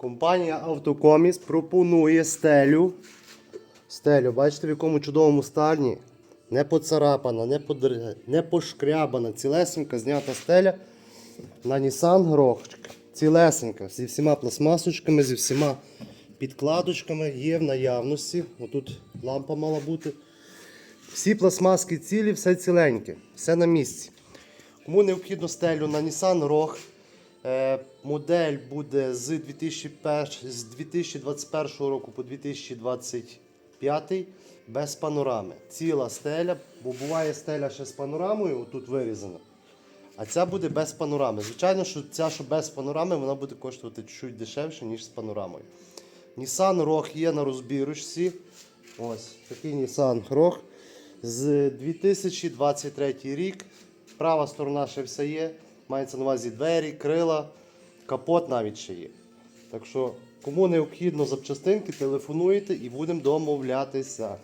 Компанія Автокоміс пропонує стелю. Стелю, бачите, в якому чудовому стані. Не поцарапана, не, подр... не пошкрябана, цілесенька знята стеля на Nissan Грохчик. Цілесенька, зі всіма пластмасочками, зі всіма підкладочками є в наявності. Отут лампа мала бути. Всі пластмаски цілі, все ціленьке, все на місці. Кому необхідно стелю на Nissan Rogue, модель буде з, 2001, з 2021 року по 2025 без панорами. Ціла стеля, бо буває стеля ще з панорамою, отут вирізана. А ця буде без панорами. Звичайно, що ця, що без панорами, вона буде коштувати чуть дешевше, ніж з панорамою. Nissan Rogue є на розбірочці. Ось такий Nissan Rogue з 2023 рік. Права сторона ще все є. Мається на увазі двері, крила, капот навіть ще є. Так що, кому необхідно запчастинки, телефонуйте і будемо домовлятися.